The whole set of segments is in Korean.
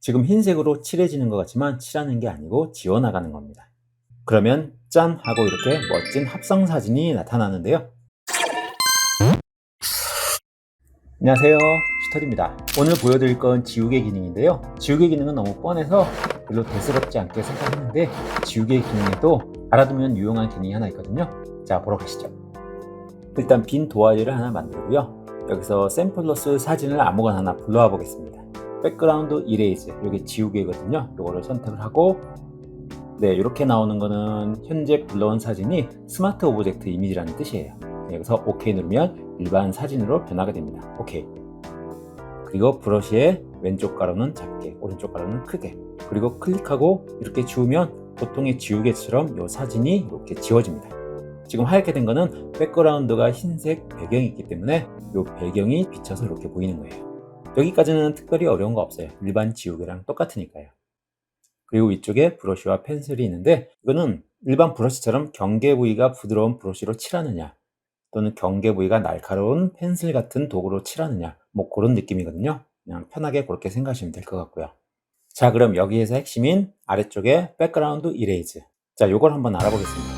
지금 흰색으로 칠해지는 것 같지만 칠하는 게 아니고 지워나가는 겁니다. 그러면 짠! 하고 이렇게 멋진 합성 사진이 나타나는데요. 안녕하세요. 슈터입니다. 오늘 보여드릴 건 지우개 기능인데요. 지우개 기능은 너무 뻔해서 별로 대수롭지 않게 생각했는데 지우개 기능에도 알아두면 유용한 기능이 하나 있거든요. 자, 보러 가시죠. 일단 빈 도화지를 하나 만들고요. 여기서 샘플러스 사진을 아무거나 하나 불러와 보겠습니다. 백그라운드 이레이즈, 여기 지우개거든요. 이거를 선택을 하고 네, 이렇게 나오는 거는 현재 불러온 사진이 스마트 오브젝트 이미지라는 뜻이에요. 네, 여기서 OK 누르면 일반 사진으로 변하게 됩니다. OK. 그리고 브러쉬의 왼쪽 가로는 작게, 오른쪽 가로는 크게. 그리고 클릭하고 이렇게 지우면 보통의 지우개처럼 이 사진이 이렇게 지워집니다. 지금 하얗게 된 거는 백그라운드가 흰색 배경이 있기 때문에 이 배경이 비쳐서 이렇게 보이는 거예요. 여기까지는 특별히 어려운 거 없어요. 일반 지우개랑 똑같으니까요. 그리고 위쪽에 브러쉬와 펜슬이 있는데 이거는 일반 브러쉬처럼 경계 부위가 부드러운 브러쉬로 칠하느냐 또는 경계 부위가 날카로운 펜슬 같은 도구로 칠하느냐 뭐 그런 느낌이거든요. 그냥 편하게 그렇게 생각하시면 될 것 같고요. 자 그럼 여기에서 핵심인 아래쪽에 백그라운드 이레이즈 자 요걸 한번 알아보겠습니다.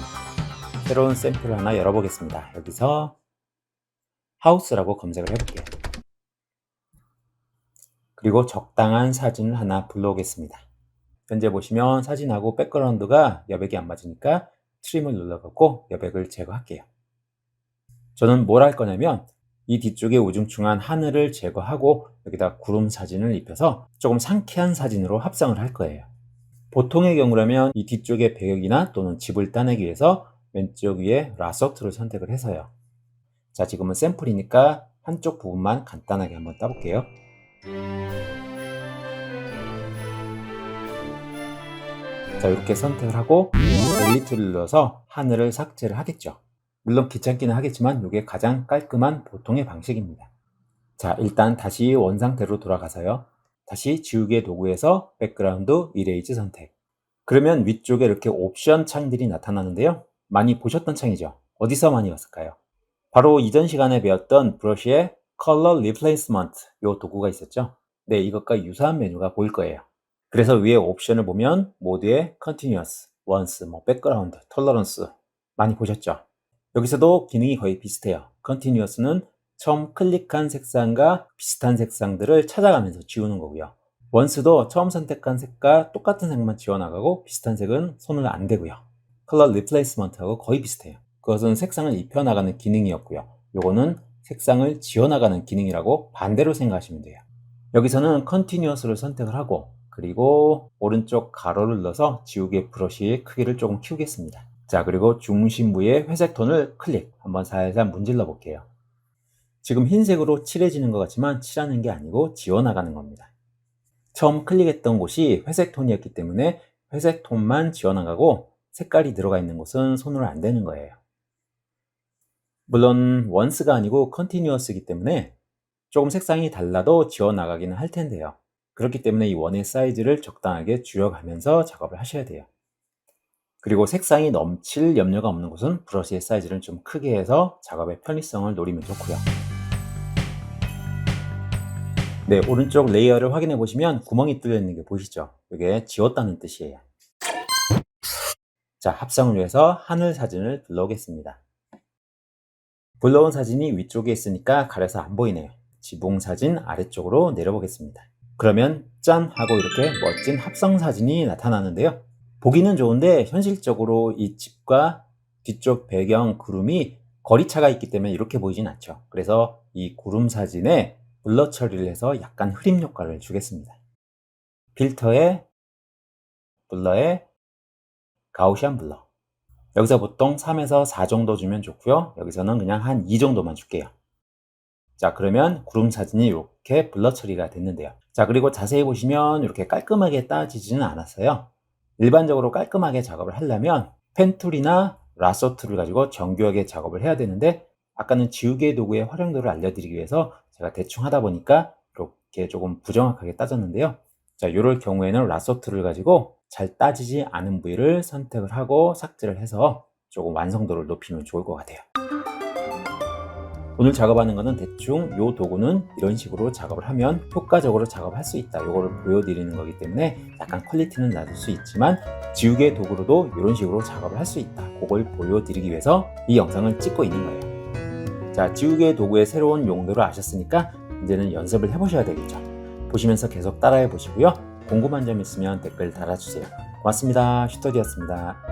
새로운 샘플을 하나 열어보겠습니다. 여기서 하우스라고 검색을 해볼게요. 그리고 적당한 사진을 하나 불러오겠습니다. 현재 보시면 사진하고 백그라운드가 여백이 안 맞으니까 트림을 눌러갖고 여백을 제거할게요. 저는 뭘 할 거냐면 이 뒤쪽에 우중충한 하늘을 제거하고 여기다 구름 사진을 입혀서 조금 상쾌한 사진으로 합성을 할 거예요. 보통의 경우라면 이 뒤쪽의 배경이나 또는 집을 따내기 위해서 왼쪽 위에 라서트를 선택을 해서요. 자, 지금은 샘플이니까 한쪽 부분만 간단하게 한번 따볼게요. 자, 이렇게 선택을 하고 델리트를 눌러서 하늘을 삭제를 하겠죠. 물론 귀찮기는 하겠지만 이게 가장 깔끔한 보통의 방식입니다. 자, 일단 다시 원상태로 돌아가서요. 다시 지우개 도구에서 백그라운드 이레이즈 선택. 그러면 위쪽에 이렇게 옵션 창들이 나타나는데요. 많이 보셨던 창이죠. 어디서 많이 봤을까요? 바로 이전 시간에 배웠던 브러쉬의 컬러 리플레이스먼트 이 도구가 있었죠. 네, 이것과 유사한 메뉴가 보일 거예요. 그래서 위에 옵션을 보면 모드에 Continuous, Once, 뭐 Background, Tolerance 많이 보셨죠? 여기서도 기능이 거의 비슷해요. Continuous는 처음 클릭한 색상과 비슷한 색상들을 찾아가면서 지우는 거고요. Once도 처음 선택한 색과 똑같은 색만 지워나가고 비슷한 색은 손을 안 대고요. Color Replacement하고 거의 비슷해요. 그것은 색상을 입혀나가는 기능이었고요. 요거는 색상을 지워나가는 기능이라고 반대로 생각하시면 돼요. 여기서는 Continuous를 선택을 하고 그리고 오른쪽 가로를 눌러서 지우개 브러쉬의 크기를 조금 키우겠습니다. 자, 그리고 중심부의 회색 톤을 클릭. 한번 살살 문질러 볼게요. 지금 흰색으로 칠해지는 것 같지만 칠하는 게 아니고 지워나가는 겁니다. 처음 클릭했던 곳이 회색 톤이었기 때문에 회색 톤만 지워나가고 색깔이 들어가 있는 곳은 손으로 안 대는 거예요. 물론 원스가 아니고 컨티뉴어스이기 때문에 조금 색상이 달라도 지워나가기는 할 텐데요. 그렇기 때문에 이 원의 사이즈를 적당하게 줄여가면서 작업을 하셔야 돼요. 그리고 색상이 넘칠 염려가 없는 곳은 브러쉬의 사이즈를 좀 크게 해서 작업의 편리성을 노리면 좋고요. 네, 오른쪽 레이어를 확인해 보시면 구멍이 뚫려 있는 게 보이시죠? 이게 지웠다는 뜻이에요. 자, 합성을 위해서 하늘 사진을 불러오겠습니다. 불러온 사진이 위쪽에 있으니까 가려서 안 보이네요. 지붕 사진 아래쪽으로 내려보겠습니다. 그러면 짠 하고 이렇게 멋진 합성 사진이 나타나는데요. 보기는 좋은데 현실적으로 이 집과 뒤쪽 배경 구름이 거리차가 있기 때문에 이렇게 보이진 않죠. 그래서 이 구름 사진에 블러 처리를 해서 약간 흐림 효과를 주겠습니다. 필터에 블러에 가우시안 블러 여기서 보통 3에서 4 정도 주면 좋고요. 여기서는 그냥 한 2 정도만 줄게요. 자 그러면 구름 사진이 이렇게 블러 처리가 됐는데요. 자 그리고 자세히 보시면 이렇게 깔끔하게 따지지는 않았어요. 일반적으로 깔끔하게 작업을 하려면 펜툴이나 툴을 가지고 정교하게 작업을 해야 되는데 아까는 지우개 도구의 활용도를 알려드리기 위해서 제가 대충 하다 보니까 이렇게 조금 부정확하게 따졌는데요. 자, 이럴 경우에는 툴을 가지고 잘 따지지 않은 부위를 선택을 하고 삭제를 해서 조금 완성도를 높이면 좋을 것 같아요. 오늘 작업하는 거는 대충 요 도구는 이런 식으로 작업을 하면 효과적으로 작업할 수 있다. 요거를 보여드리는 거기 때문에 약간 퀄리티는 낮을 수 있지만 지우개 도구로도 이런 식으로 작업을 할 수 있다. 그걸 보여드리기 위해서 이 영상을 찍고 있는 거예요. 자, 지우개 도구의 새로운 용도를 아셨으니까 이제는 연습을 해보셔야 되겠죠. 보시면서 계속 따라해 보시고요. 궁금한 점 있으면 댓글 달아주세요. 고맙습니다. 슈터디였습니다.